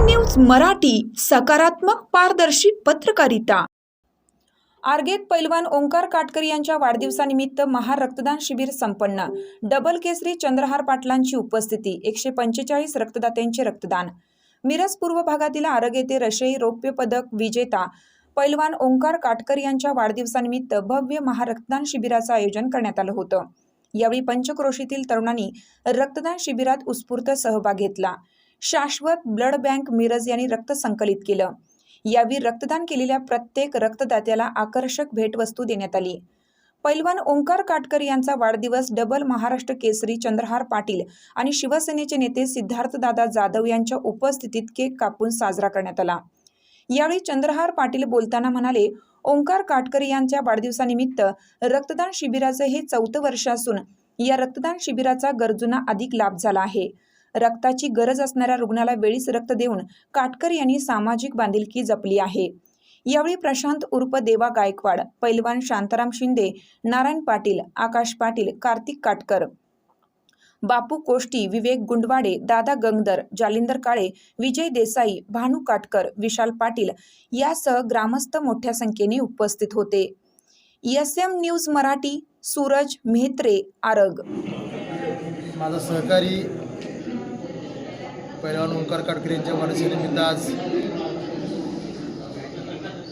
News Marathi सकारात्मक पारदर्शी पत्रकारिता. आर्गेत पैलवान ओंकार काटकर यांच्या वाढदिवसानिमित्त महा रक्तदान शिबिर संपन्न. डबल केसरी चंद्रहार पाटलांची उपस्थिती एकशे पंचेचाळीस रक्तदात्यांचे रक्तदान. मिरज पूर्व भागातील आरग येथे रशियाई रौप्य पदक विजेता पैलवान ओंकार काटकर यांच्या वाढदिवसानिमित्त भव्य महारक्तदान शिबिराचं आयोजन करण्यात आलं होतं. यावेळी पंचक्रोशीतील तरुणांनी रक्तदान शिबिरात उत्स्फूर्त सहभाग घेतला. शाश्वत ब्लड बँक मिरज यांनी रक्त संकलित केलं. यावेळी रक्तदान केलेल्या प्रत्येक रक्तदात्याला आकर्षक भेटवस्तू देण्यात आली. पैलवान ओंकार काटकर यांचा वाढदिवस डबल महाराष्ट्र केसरी चंद्रहार पाटील आणि शिवसेनेचे नेते सिद्धार्थदादा जाधव यांच्या उपस्थितीत केक कापून साजरा करण्यात आला. यावेळी चंद्रहार पाटील बोलताना म्हणाले ओंकार काटकर यांच्या वाढदिवसानिमित्त रक्तदान शिबिराचे हे चौथं वर्ष असून या रक्तदान शिबिराचा गरजूंना अधिक लाभ झाला आहे. रक्ताची गरज असणाऱ्या रुग्णाला वेळीच रक्त देऊन काटकर यांनी सामाजिक बांधिलकी जपली आहे. यावेळी प्रशांत उर्फ देवा गायकवाड पैलवान शांताराम शिंदे नारायण पाटील आकाश पाटील कार्तिक काटकर बापू कोष्टी विवेक गुंडवाडे दादा गंगदर जालिंदर काळे विजय देसाई भानू काटकर विशाल पाटील यासह ग्रामस्थ मोठ्या संख्येने उपस्थित होते. S M news Marathi Suraj Mehtre Arag. माझा सहकारी पैलवान ओंकार काटकर यांच्या वाढदिवसानिमित्त आज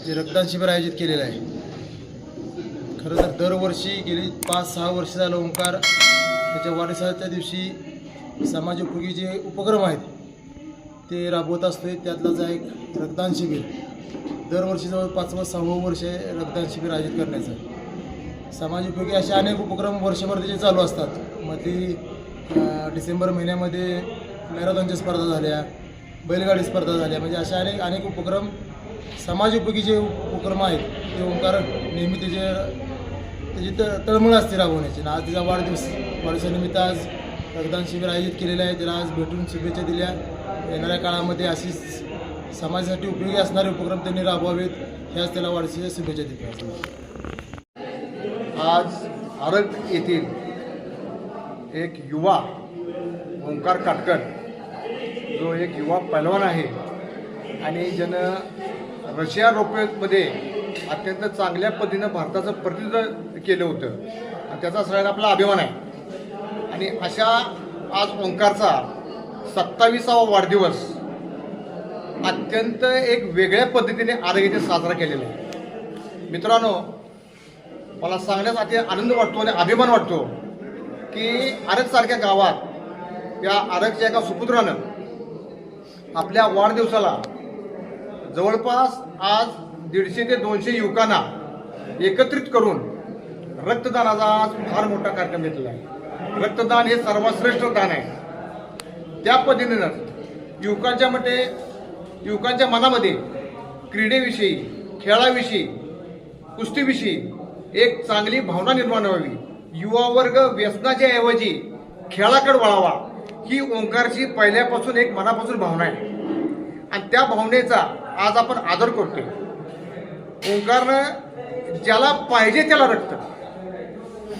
जे रक्तदान शिबिर आयोजित केलेलं आहे. खरं तर दरवर्षी गेली पाच सहा वर्ष झालं ओंकार त्याच्या वाढदिवसाच्या दिवशी समाजोपयोगी जे उपक्रम आहेत ते राबवत असतोय. त्यातलाच आहे एक रक्तदान शिबिर. दरवर्षी जवळ पाचवं सहावं वर्ष आहे रक्तदान शिबिर आयोजित करण्याचं समाज उपयोगी असे अनेक उपक्रम वर्षभर त्याचे चालू असतात. मग ती डिसेंबर महिन्यामध्ये मॅरेथॉनच्या स्पर्धा झाल्या बैलगाडी स्पर्धा झाल्या म्हणजे अशा अनेक अनेक उपक्रम समाज उपयोगी जे उपक्रम आहेत ते ओंकार नेहमी त्याचे त्याची त तळमळ असते राबवण्याची. आज तिचा वाढदिवस वाढदिवसानिमित्त आज रक्तदान शिबिर आयोजित केलेलं आहे. त्याला आज भेटून शुभेच्छा दिल्या. येणाऱ्या काळामध्ये अशीच समाजासाठी उपयोगी असणारे उपक्रम त्यांनी राबवावेत. ह्याच त्याला वाढदिवसाच्या शुभेच्छा दिल्या आज आरग येथील एक युवा ओंकार काटकर जो एक युवा पैलवान आहे आणि ज्यानं रशिया रोपेमध्ये अत्यंत चांगल्या पद्धतीनं भारताचं प्रतिनिधित्व केलं होतं. आणि त्याचा सगळ्यांना आपला अभिमान आहे. आणि अशा आज ओंकारचा सत्तावीसावा वाढदिवस अत्यंत एक वेगळ्या पद्धतीने आरोग्याने साजरा केलेला आहे. मित्रांनो मला सांगण्यास अति आनंद वाटतो आणि अभिमान वाटतो की आरगसारख्या गावात या आरगच्या एका सुपुत्रानं आपल्या वाढदिवसाला जवळपास आज दीडशे ते दोनशे युवकांना एकत्रित करून रक्तदानाचा आज फार मोठा कार्यक्रम घेतलेला आहे. रक्तदान हे सर्वश्रेष्ठ दान आहे. त्या पद्धतीनं युवकांच्या मते युवकांच्या मनामध्ये क्रीडेविषयी खेळाविषयी कुस्तीविषयी एक चांगली भावना निर्माण व्हावी. युवा वर्ग व्यसनाच्या ऐवजी खेळाकडे वळावा. ही ओंकारची पहिल्यापासून एक मनापासून भावना आहे. आणि त्या भावनेचा आज आपण आदर करतोय. ओंकारनं ज्याला पाहिजे त्याला रक्त.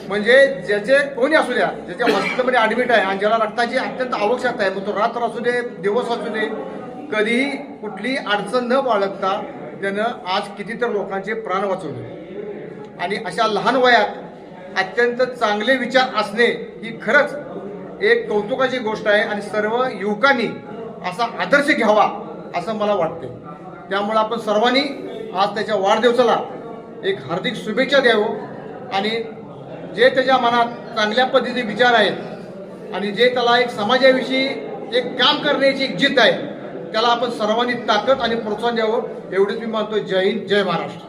म्हणजे ज्याचे कोणी असू द्या ज्याच्या हॉस्पिटलमध्ये ॲडमिट आहे आणि ज्याला रक्ताची अत्यंत आवश्यकता आहे मग तो रात्र असू दे दिवस असू दे कधीही कुठली अडचण न बाळगता त्यानं आज कितीतर लोकांचे प्राण वाचवले. आणि अशा लहान वयात अत्यंत चांगले विचार असणे ही खरंच एक कौतुकाची गोष्ट आहे आणि सर्व युवकांनी असा आदर्श घ्यावा असं मला वाटते त्यामुळे आपण सर्वांनी आज त्याच्या वाढदिवसाला एक हार्दिक शुभेच्छा द्यावं आणि जे त्याच्या मनात चांगल्या पद्धतीचे विचार आहेत आणि जे त्याला एक समाजाविषयी एक काम करण्याची एक जिद्द आहे त्याला आपण सर्वांनी ताकद आणि प्रोत्साहन द्यावं एवढेच मी मानतो जय हिंद जय महाराष्ट्र.